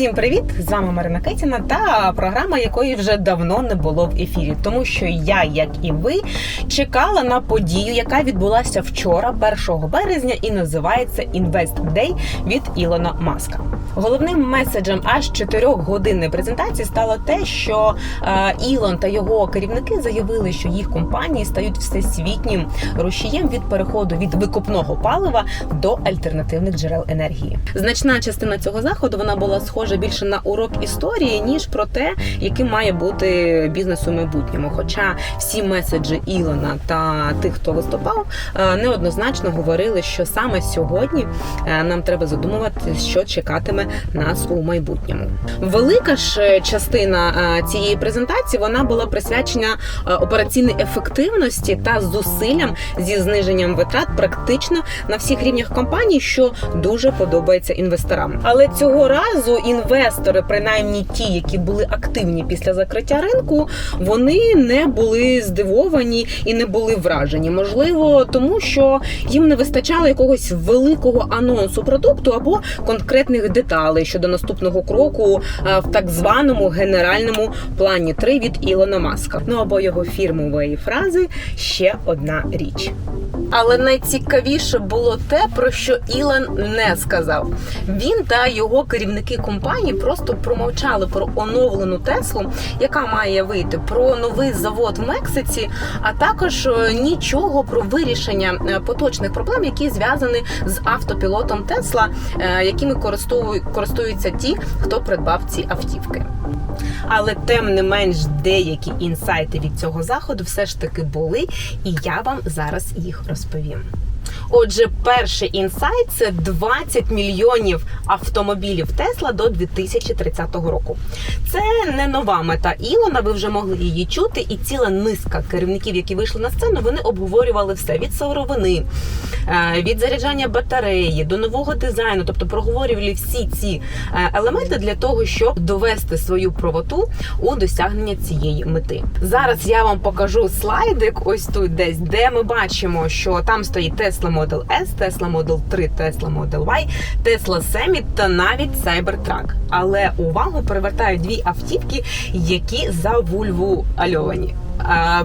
Всім привіт! З вами Марина Кетіна та програма, якої вже давно не було в ефірі, тому що я, як і ви, чекала на подію, яка відбулася вчора, 1 березня, і називається Invest Day від Ілона Маска. Головним меседжем аж 4 годинної презентації стало те, що е, Ілон та його керівники заявили, що їх компанії стають всесвітнім рушієм від переходу від викопного палива до альтернативних джерел енергії. Значна частина цього заходу вона була схожа більше на урок історії ніж про те, яким має бути бізнес у майбутньому. Хоча всі меседжі Ілона та тих, хто виступав, е, неоднозначно говорили, що саме сьогодні е, нам треба задумувати, що чекатиме нас у майбутньому. Велика ж е, частина цієї презентації вона була присвячена операційній ефективності та зусиллям зі зниженням витрат практично на всіх рівнях компанії, що дуже подобається інвесторам. Але цього разу інвестори, принаймні ті, які були активні після закриття ринку, вони не були здивовані і не були вражені. Можливо, тому що їм не вистачало якогось великого анонсу продукту або конкретних деталей щодо наступного кроку е, в так званому генеральному плані 3 від Ілона Маска. Ну або його фірмової фрази ще одна річ. Але найцікавіше було те, про що Ілон не сказав. Він та його керівники компанії просто промовчали про оновлену Теслу, яка має вийти, про новий завод в Мексиці, а також е, нічого про вирішення е, поточних проблем, які зв'язані з автопілотом Тесла, е, якими користують- користуються ті, хто придбав ці автівки. Але тим не менш деякі інсайти від цього заходу все ж таки були, і я вам зараз їх розповім. Отже, перший інсайт це 20 мільйонів автомобілів Тесла до 2030 року. Це не нова мета Ілона. Ви вже могли її чути, і ціла низка керівників, які вийшли на сцену, вони обговорювали все від сировини, від заряджання батареї до нового дизайну, тобто проговорювали всі ці е, елементи для того, щоб довести свою правоту у досягнення цієї мети. Зараз я вам покажу слайдик, ось тут десь, де ми бачимо, що там стоїть Tesla Model S, Tesla Model 3, Tesla Model Y, Tesla Summit та навіть Cybertruck. Але увагу привертають дві автівки, які завульвуальовані.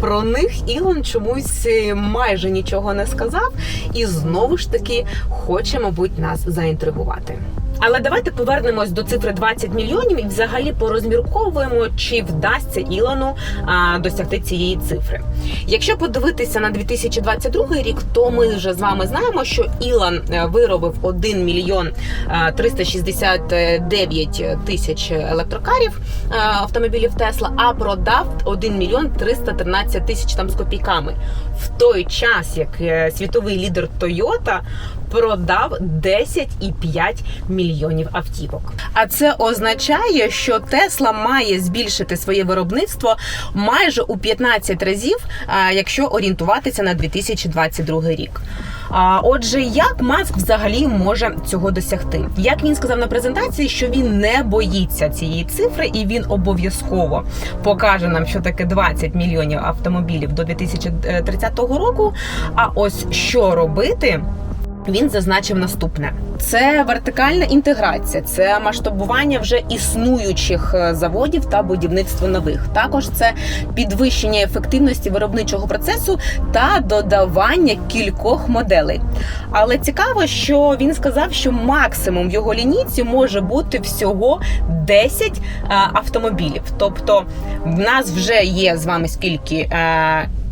Про них Ілон чомусь е, майже нічого не сказав, і знову ж таки хоче, мабуть, нас заінтригувати. Але давайте повернемось до цифри 20 мільйонів і взагалі порозмірковуємо, чи вдасться Ілону а, досягти цієї цифри. Якщо подивитися на 2022 рік, то ми вже з вами знаємо, що Ілон е, виробив 1 мільйон е, 369 тисяч електрокарів е, автомобілів Тесла, а продав 1 мільйон 313 тисяч там з копійками. В той час, як е, світовий лідер Toyota продав 10,5 мільйонів автівок. А це означає, що Тесла має збільшити своє виробництво майже у 15 разів, якщо орієнтуватися на 2022 рік. А отже, як Маск взагалі може цього досягти? Як він сказав на презентації, що він не боїться цієї цифри, і він обов'язково покаже нам, що таке 20 мільйонів автомобілів до 2030 року. А ось що робити? Він зазначив наступне: це вертикальна інтеграція, це масштабування вже існуючих е, заводів та будівництво нових. Також це підвищення ефективності виробничого процесу та додавання кількох моделей. Але цікаво, що він сказав, що максимум в його лінійці може бути всього 10 е, автомобілів. Тобто, в нас вже є з вами скільки.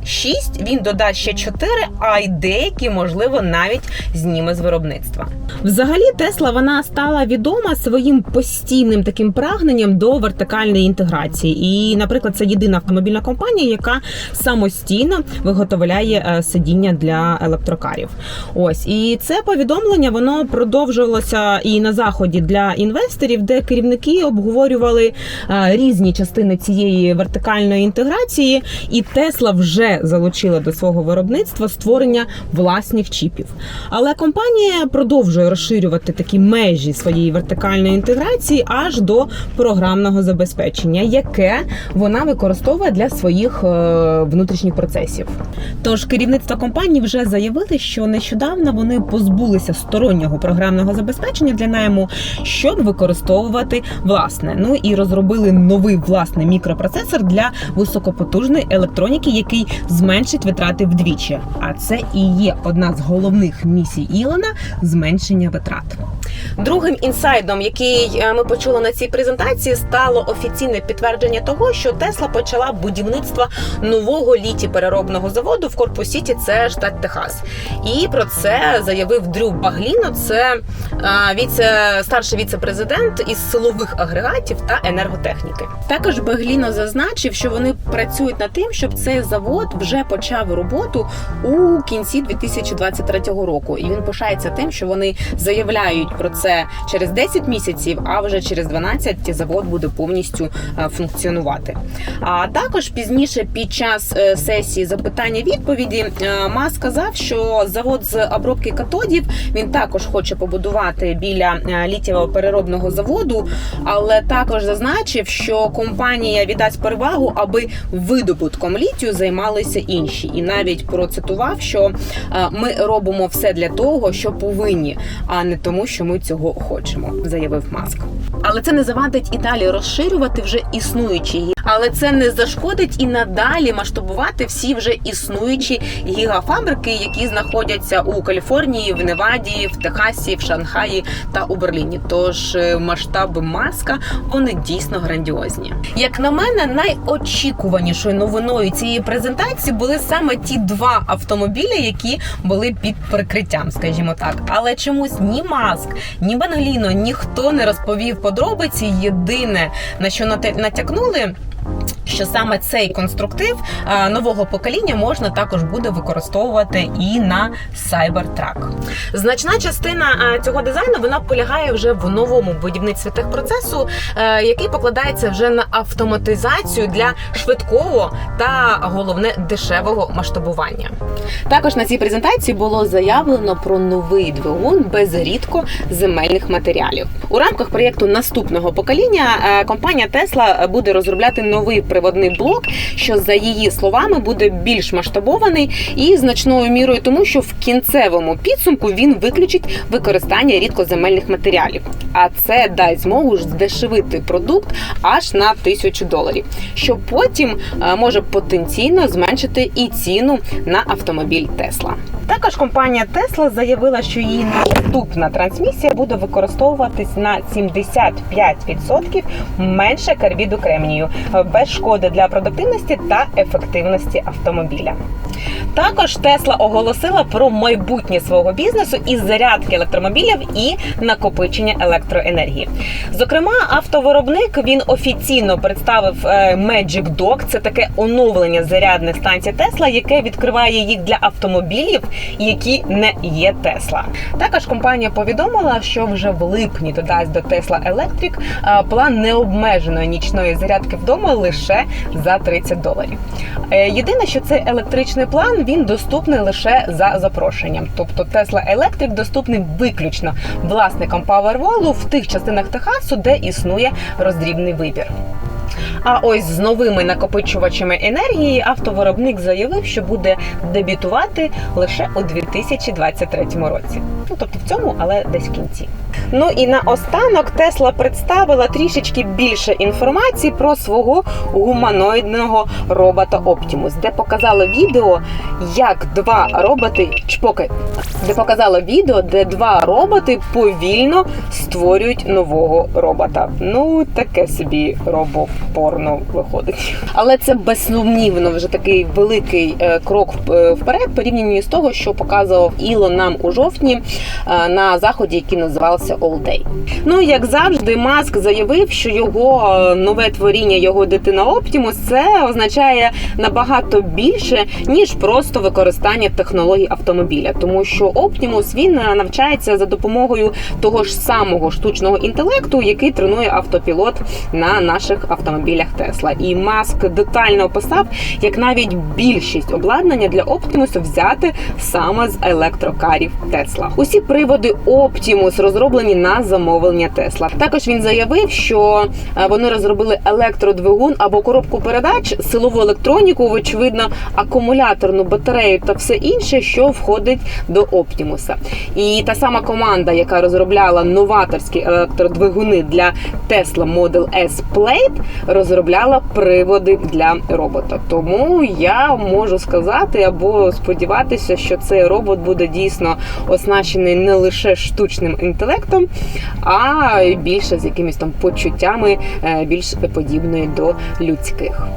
Е, 6, він додасть ще 4, а й деякі, можливо, навіть зніме з виробництва. Взагалі, Тесла вона стала відома своїм постійним таким прагненням до вертикальної інтеграції. І, наприклад, це єдина автомобільна компанія, яка самостійно виготовляє е, сидіння для електрокарів. Ось і це повідомлення воно продовжувалося і на заході для інвесторів, де керівники обговорювали е, різні частини цієї вертикальної інтеграції, і Тесла вже залучила до свого виробництва створення власних чіпів. Але компанія продовжує розширювати такі межі своєї вертикальної інтеграції аж до програмного забезпечення, яке вона використовує для своїх е, внутрішніх процесів. Тож керівництво компанії вже заявили, що нещодавно вони позбулися стороннього програмного забезпечення для найму, щоб використовувати власне. Ну і розробили новий власний мікропроцесор для високопотужної електроніки, який зменшить витрати вдвічі. А це і є одна з головних місій Ілона зменшення витрат. Другим інсайдом, який е, ми почули на цій презентації, стало офіційне підтвердження того, що Тесла почала будівництво нового літі переробного заводу в Корпус Сіті, це штат Техас. І про це заявив Дрю Багліно. Це е, віце старший віце-президент із силових агрегатів та енерготехніки. Також Багліно зазначив, що вони працюють над тим, щоб цей завод вже почав роботу у кінці 2023 року. І він пишається тим, що вони заявляють про це через 10 місяців, а вже через 12 завод буде повністю е, функціонувати. А також пізніше, під час е, сесії запитання-відповіді, е, Мас сказав, що завод з обробки катодів він також хоче побудувати біля літєвого переробного заводу, але також зазначив, що компанія віддасть перевагу, аби видобутком літію займалися інші, і навіть процитував, що ми робимо все для того, що повинні, а не тому, що ми цього хочемо, заявив Маск. Але це не завадить і далі розширювати вже існуючі але це не зашкодить і надалі масштабувати всі вже існуючі гігафабрики, які знаходяться у Каліфорнії, в Неваді, в Техасі, в Шанхаї та у Берліні. Тож е, масштаби маска вони дійсно грандіозні. Як на мене, найочікуванішою новиною цієї презентації були саме ті два автомобілі, які були під прикриттям, скажімо так. Але чомусь ні маск, ні Бангліно, ніхто не розповів подробиці. Єдине на що натякнули що саме цей конструктив е, нового покоління можна також буде використовувати і на Cybertruck. Значна частина е, цього дизайну вона полягає вже в новому будівництві техпроцесу, е, який покладається вже на автоматизацію для швидкого та головне дешевого масштабування. Також на цій презентації було заявлено про новий двигун без рідко земельних матеріалів. У рамках проєкту наступного покоління компанія Tesla буде розробляти новий приводний блок, що за її словами буде більш масштабований і значною мірою, тому що в кінцевому підсумку він виключить використання рідкоземельних матеріалів. А це дасть змогу здешевити продукт аж на тисячу доларів, що потім е, може потенційно зменшити і ціну на автомобіль Тесла. Також компанія Tesla заявила, що її наступна трансмісія буде використовуватись на 75% менше карбіду кремнію без шкоди для продуктивності та ефективності автомобіля. Також Тесла оголосила про майбутнє свого бізнесу із зарядки електромобілів і накопичення електроенергії. Зокрема, автовиробник він офіційно представив е, Magic Dock. Це таке оновлення зарядних станцій Тесла, яке відкриває їх для автомобілів, які не є Тесла. Також компанія повідомила, що вже в липні додасть до Tesla Electric е, план необмеженої нічної зарядки вдома лише за 30 доларів. Е, єдине, що цей електричний план він доступний лише за запрошенням. Тобто Tesla Electric доступний виключно власникам Powerwall в тих частинах Техасу, де існує роздрібний вибір. А ось з новими накопичувачами енергії автовиробник заявив, що буде дебютувати лише у 2023 році. Ну тобто в цьому, але десь в кінці. Ну і наостанок Тесла представила трішечки більше інформації про свого гуманоїдного робота Optimus, де показала відео, як два роботи чпоки, де показала відео, де два роботи повільно створюють нового робота. Ну таке собі робопорно виходить. Але це безсумнівно вже такий великий е, крок е, вперед, порівняно з того, що показував Ілон нам у жовтні е, на заході, який називався All Day. Ну як завжди, Маск заявив, що його нове творіння, його дитина Оптімус, це означає набагато більше ніж просто використання технологій автомобіля, тому що Оптімус він навчається за допомогою того ж самого штучного інтелекту, який тренує автопілот на наших автомобілях Тесла. І Маск детально описав, як навіть більшість обладнання для Оптімусу взяти саме з електрокарів Тесла. Усі приводи Оптімус розроблені на замовлення Тесла. Також він заявив, що е, вони розробили електродвигун або коробку передач, силову електроніку, очевидно, акумуляторну батарею та все інше, що входить до Оптімуса. І та сама команда, яка розробляла новаторські електродвигуни для Tesla Model S Plate, розробляла приводи для робота. Тому я можу сказати або сподіватися, що цей робот буде дійсно оснащений не лише штучним інтелектом, а більше з якимись там почуттями е, більш подібної до людських.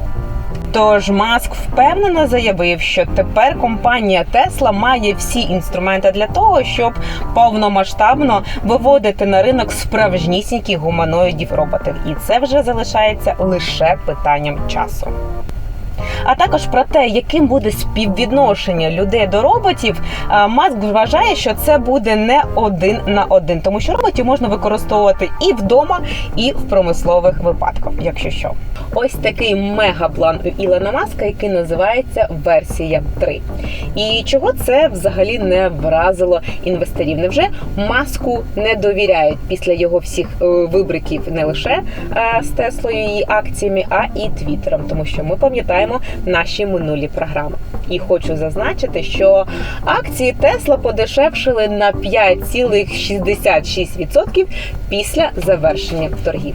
Тож Маск впевнено заявив, що тепер компанія Тесла має всі інструменти для того, щоб повномасштабно виводити на ринок справжнісіньких гуманоїдів роботів, і це вже залишається лише питанням часу. А також про те, яким буде співвідношення людей до роботів, Маск вважає, що це буде не один на один, тому що роботів можна використовувати і вдома, і в промислових випадках, якщо що. Ось такий мегаплан у Ілона Маска, який називається версія 3. І чого це взагалі не вразило інвесторів? Невже маску не довіряють після його всіх е, вибриків не лише е, з Теслою і акціями, а і Твіттером, тому що ми пам'ятаємо наші минулі програми. І хочу зазначити, що акції Тесла подешевшили на 5,66% після завершення торгів.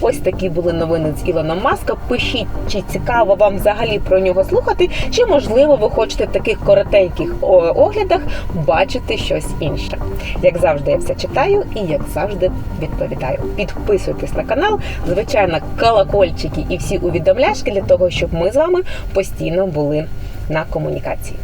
Ось такі були новини з Ілоном Маска. Пишіть, чи цікаво вам взагалі про нього слухати, чи можливо ви хочете в таких коротеньких оглядах бачити щось інше. Як завжди, я все читаю і як завжди відповідаю. Підписуйтесь на канал, звичайно, колокольчики і всі увідомляшки для того, щоб ми з вами постійно були на комунікації.